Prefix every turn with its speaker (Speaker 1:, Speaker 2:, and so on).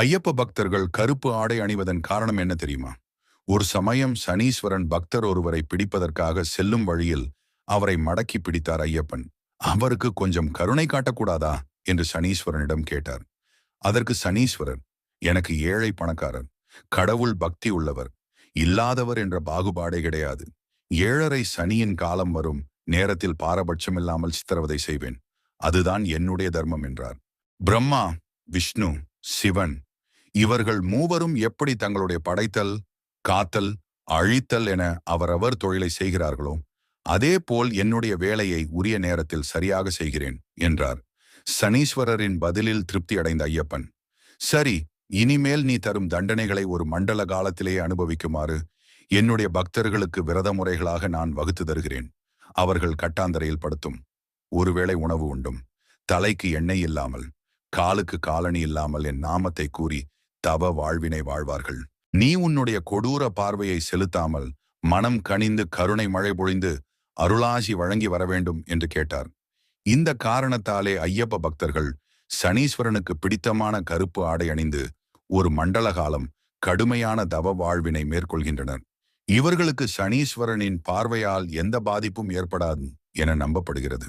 Speaker 1: ஐயப்ப பக்தர்கள் கருப்பு ஆடை அணிவதன் காரணம் என்ன தெரியுமா? ஒரு சமயம் சனீஸ்வரன் பக்தர் ஒருவரை பிடிப்பதற்காக செல்லும் வழியில் அவரை மடக்கி பிடித்தார் ஐயப்பன். அவருக்கு கொஞ்சம் கருணை காட்டக்கூடாதா? என்று சனீஸ்வரனிடம் கேட்டார். அதற்கு சனீஸ்வரர் எனக்கு ஏழை பணக்காரர் கடவுள் பக்தி உள்ளவர் இல்லாதவர் என்ற பாகுபாடே கிடையாது. ஏழரை சனியின் காலம் வரும் நேரத்தில் பாரபட்சமில்லாமல் சித்திரவதை செய்வேன். அதுதான் என்னுடைய தர்மம் என்றார். பிரம்மா விஷ்ணு சிவன் இவர்கள் மூவரும் எப்படி தங்களுடைய படைத்தல் காத்தல் அழித்தல் என அவரவர் தொழிலை செய்கிறார்களோ அதே போல் என்னுடைய வேலையை உரிய நேரத்தில் சரியாக செய்கிறேன் என்றார். சனீஸ்வரரின் பதிலில் திருப்தி அடைந்த ஐயப்பன் சரி இனிமேல் நீ தரும் தண்டனைகளை ஒரு மண்டல காலத்திலேயே அனுபவிக்குமாறு என்னுடைய பக்தர்களுக்கு விரத முறைகளாக நான் வகுத்து தருகிறேன். அவர்கள் கட்டாந்தரையில் படுத்தும். ஒருவேளை உணவு உண்டும். தலைக்கு எண்ணெய் இல்லாமல் காலுக்கு காலணி இல்லாமல் என் நாமத்தை கூறி தவ வாழ்வினை வாழ்வார்கள். நீ உன்னுடைய கொடூர பார்வையை செலுத்தாமல் மனம் கனிந்து கருணை மழை பொழிந்து அருளாசி வழங்கி வர வேண்டும் என்று கேட்டார். இந்த காரணத்தாலே ஐயப்ப பக்தர்கள் சனீஸ்வரனுக்கு பிடித்தமான கருப்பு ஆடை அணிந்து ஒரு மண்டல காலம் கடுமையான தவ வாழ்வினை மேற்கொள்கின்றனர். இவர்களுக்கு சனீஸ்வரனின் பார்வையால் எந்த பாதிப்பும் ஏற்படாது என நம்பப்படுகிறது.